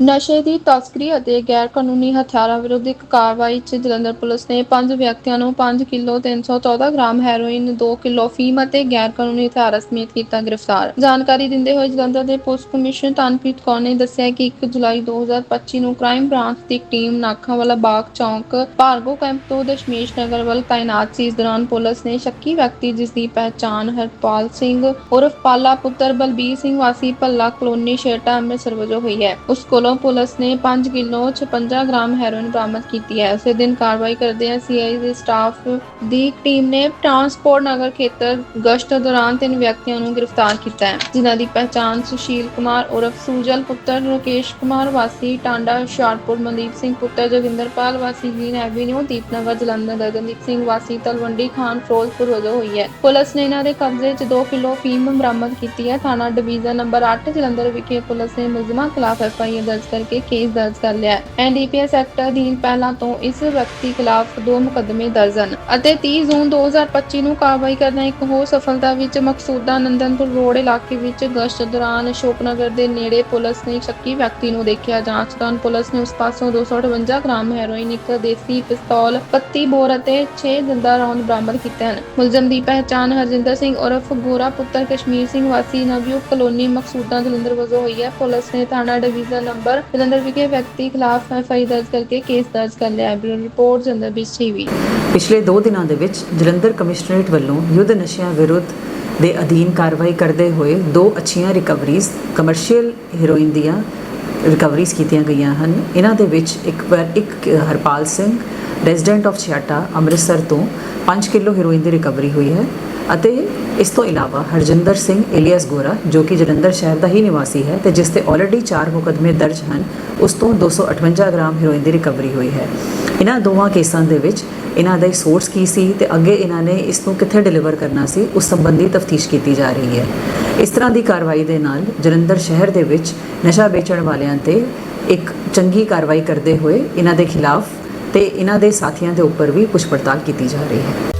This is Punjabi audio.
ਨਸ਼ੇ ਦੀ ਤਸਕਰੀ ਅਤੇ ਗੈਰ ਕਾਨੂੰਨੀ ਹਥਿਆਰਾਂ ਵਿਰੁੱਧ ਇੱਕ ਕਾਰਵਾਈ 'ਚ ਜਲੰਧਰ ਪੁਲਿਸ ਨੇ ਪੰਜ ਵਿਅਕਤੀਆਂ ਨੂੰ 5 ਕਿਲੋ 314 ਗ੍ਰਾਮ ਹੈਰੋਇਨ 2 ਕਿਲੋ ਫੀਮ ਅਤੇ ਗੈਰ ਕਾਨੂੰਨੀ ਹਥਿਆਰਾਂ ਸਮੇਤ ਕੀਤਾ ਗ੍ਰਿਫਤਾਰ। ਜਾਣਕਾਰੀ ਦਿੰਦੇ ਹੋਏ ਜਲੰਧਰ ਦੇ ਪੁਲਿਸ ਕਮਿਸ਼ਨਰ ਤਨਪ੍ਰੀਤ ਕੌਰ ਨੇ ਦੱਸਿਆ ਕਿ 1 ਜੁਲਾਈ 2025 ਨੂੰ ਕ੍ਰਾਈਮ ਬ੍ਰਾਂਚ ਦੀ ਇੱਕ ਟੀਮ ਨਾਖਾਂਵਾਲਾ ਬਾਗ ਚੌਂਕ, ਭਾਰਗੋ ਕੈਂਪ ਤੋਂ ਦਸ਼ਮੇਸ਼ ਨਗਰ ਵੱਲ ਤਾਇਨਾਤ ਸੀ। ਇਸ ਦੌਰਾਨ ਪੁਲਿਸ ਨੇ ਸ਼ੱਕੀ ਵਿਅਕਤੀ ਜਿਸ ਦੀ ਪਹਿਚਾਣ ਹਰਪਾਲ ਸਿੰਘ ਉਰਫ ਪਾਲਾ ਪੁੱਤਰ ਬਲਬੀਰ ਸਿੰਘ ਵਾਸੀ ਭੱਲਾ ਕਲੋਨੀ ਛੇਟਾ ਅੰਮ੍ਰਿਤਸਰ ਵਜੋਂ ਹੋਈ ਹੈ, ਉਸ ਕੋਲੋਂ ਪੁਲਿਸ ਨੇ 5 ਕਿਲੋ 56 ਗ੍ਰਾਮ ਹੈਰੋਇਨ ਬਰਾਮਦ ਕੀਤੀ ਹੈ। ਉਸੇ ਦਿਨ ਕਾਰਵਾਈ ਕਰਦੇ ਸੀਆਈ ਦੇ ਸਟਾਫ ਦੀ ਟੀਮ ਨੇ ਟਰਾਂਸਪੋਰਟ ਨਗਰ ਖੇਤਰ ਗਸ਼ਤ ਦੌਰਾਨ ਤਿੰਨ ਵਿਅਕਤੀਆਂ ਨੂੰ ਗ੍ਰਿਫਤਾਰ ਕੀਤਾ ਹੈ। ਜਿਨ੍ਹਾਂ ਦੀ ਪਹਿਚਾਣ ਸੁਸ਼ੀਲ ਕੁਮਾਰ ਉਰਫ ਸੂਜਲ ਪੁੱਤਰ ਰਕੇਸ਼ ਕੁਮਾਰ ਵਾਸੀ, ਟਾਂਡਾ ਹੁਸ਼ਿਆਰਪੁਰ ਮਨਦੀਪ ਸਿੰਘ ਪੁੱਤਰ ਜੋਗਿੰਦਰਪਾਲ ਵਾਸੀ, ਗ੍ਰੀਨ ਐਵੀਨਿਊ, ਦੀਪਨਗਰ ਜਲੰਧਰ ਗਗਨਦੀਪ ਸਿੰਘ ਵਾਸੀ, ਤਲਵੰਡੀ ਖਾਨ ਫਿਰੋਜ਼ਪੁਰ ਵਜੋਂ ਹੋਈ ਹੈ। ਪੁਲਿਸ ਨੇ ਇਹਨਾਂ ਦੇ ਕਬਜ਼ੇ 'ਚ 2 ਕਿਲੋ ਫੀਮ ਬਰਾਮਦ ਕੀਤੀ ਹੈ। ਥਾਣਾ ਡਿਵੀਜ਼ਨ ਨੰਬਰ 8 ਜਲੰਧਰ ਵਿਖੇ ਪੁਲਿਸ ਨੇ ਮੁਲਜ਼ਮਾਂ ਖਿਲਾਫ ਐਫਆਈਆਰ ਦਰਜ ਕਰਕੇ ਕੇਸ ਦਰਜ ਕਰ ਲਿਆ ਹੈ। ਐਨਡੀਪੀਐਸ ਐਕਟ ਅਧੀਨ ਪਹਿਲਾਂ ਤੋਂ ਇਸ ਵਿਅਕਤੀ ਖਿਲਾਫ ਦੋ ਮੁਕੱਦਮੇ ਦਰਜ ਹਨ ਅਤੇ 30 ਜੂਨ 2025 ਨੂੰ ਕਾਰਵਾਈ ਕਰਨਾ ਇੱਕ ਹੋਰ ਸਫਲਤਾ ਵਿੱਚ ਮਕਸੂਦਾ ਨੰਦਨਪੁਰ ਰੋਡ ਇਲਾਕੇ ਵਿੱਚ ਗਸ਼ਤ ਦੌਰਾਨ ਅਸ਼ੋਕਨਗਰ ਦੇ ਨੇੜੇ ਪੁਲਿਸ ਨੇ ਇੱਕ ਸ਼ੱਕੀ ਵਿਅਕਤੀ ਨੂੰ ਦੇਖਿਆ। ਜਾਂਚ ਦੌਰਾਨ ਪੁਲਿਸ ਨੇ ਉਸ ਪਾਸੋਂ 258 ਗ੍ਰਾਮ ਹੈਰੋਇਨ, ਇੱਕ ਦੇਸੀ ਪਿਸਤੌਲ 32 ਬੋਰ ਅਤੇ 6 ਜਿੰਦਾ ਰੌਂਦ ਬਰਾਮਦ ਕੀਤੇ ਹਨ। ਮੁਲਜ਼ਮ ਦੀ ਪਹਿਚਾਣ ਹਰਜਿੰਦਰ ਸਿੰਘ ਉਰਫ ਗੋਰਾ ਪੁੱਤਰ ਕਸ਼ਮੀਰ ਸਿੰਘ ਵਾਸੀ ਨਵਯੁਗ ਕਲੋਨੀ ਮਕਸੂਦਾ ਜਲੰਧਰ ਵਜੋਂ ਹੋਈ ਹੈ। ਪੁਲਿਸ ਨੇ ਥਾਣਾ ਡਿਵੀਜ਼ਨ ਨੰਬਰ ਜਲੰਧਰ ਵਿਖੇ ਵਿਅਕਤੀ ਖਿਲਾਫ ਐਫਆਈ ਦਰਜ ਕਰਕੇ ਕੇਸ ਦਰਜ ਕਰ ਲਿਆ। ਹੈ ਬਿਊਰੋ ਰਿਪੋਰਟ, ਜਲੰਧਰ ਵਿੱਚ ਟੀਵੀ ਪਿਛਲੇ 2 ਦਿਨਾਂ ਦੇ ਵਿੱਚ ਜਲੰਧਰ ਕਮਿਸ਼ਨਰੇਟ ਵੱਲੋਂ ਯੁੱਧ ਨਸ਼ਿਆਂ ਵਿਰੁੱਧ ਦੇ ਅਧੀਨ ਕਾਰਵਾਈ ਕਰਦੇ ਹੋਏ ਦੋ ਅੱਛੀਆਂ ਰਿਕਵਰੀਜ਼, ਕਮਰਸ਼ੀਅਲ ਹੈਰੋਇਨ ਦੀਆਂ ਰਿਕਵਰੀਜ਼ ਕੀਤੀਆਂ ਗਈਆਂ ਹਨ। ਇਹਨਾਂ ਦੇ ਵਿੱਚ ਇੱਕ ਵਾਰ ਇੱਕ ਹਰਪਾਲ ਸਿੰਘ, ਰੈਜ਼ੀਡੈਂਟ ਆਫ ਛਿਆਟਾ, ਅੰਮ੍ਰਿਤਸਰ ਤੋਂ 5 ਕਿਲੋ ਹੀਰੋਇਨ ਦੀ ਰਿਕਵਰੀ ਹੋਈ ਹੈ। ਅਤੇ ਇਸ ਤੋਂ ਇਲਾਵਾ ਹਰਜਿੰਦਰ ਸਿੰਘ ਏਲੀਅਸ ਗੋਰਾ, ਜੋ ਕਿ ਜਲੰਧਰ ਸ਼ਹਿਰ ਦਾ ਹੀ ਨਿਵਾਸੀ ਹੈ ਤੇ ਜਿਸ ਤੇ ਆਲਰੇਡੀ 4 ਮੁਕੱਦਮੇ ਦਰਜ ਹਨ, ਉਸ ਤੋਂ 258 ਗ੍ਰਾਮ ਹੈਰੋਇਨ ਦੀ ਰਿਕਵਰੀ ਹੋਈ ਹੈ। ਇਹਨਾਂ ਦੋਵਾਂ ਕੇਸਾਂ ਦੇ ਵਿੱਚ ਇਹਨਾਂ ਦਾ ਸੋਰਸ ਕੀ ਸੀ ਤੇ ਅੱਗੇ ਇਹਨਾਂ ਨੇ ਇਸ ਨੂੰ ਕਿੱਥੇ ਡਿਲੀਵਰ ਕਰਨਾ ਸੀ, ਉਸ ਸੰਬੰਧੀ ਤਫਤੀਸ਼ ਕੀਤੀ ਜਾ ਰਹੀ ਹੈ। ਇਸ ਤਰ੍ਹਾਂ ਦੀ ਕਾਰਵਾਈ ਦੇ ਨਾਲ ਜਲੰਧਰ ਸ਼ਹਿਰ ਦੇ ਵਿੱਚ ਨਸ਼ਾ ਵੇਚਣ ਵਾਲਿਆਂ ਤੇ ਇੱਕ ਚੰਗੀ ਕਾਰਵਾਈ ਕਰਦੇ ਹੋਏ ਇਹਨਾਂ ਦੇ ਖਿਲਾਫ ਤੇ ਇਹਨਾਂ ਦੇ ਸਾਥੀਆਂ ਦੇ ਉੱਪਰ ਵੀ ਪੁੱਛ ਪੜਤਾਲ ਕੀਤੀ ਜਾ ਰਹੀ ਹੈ।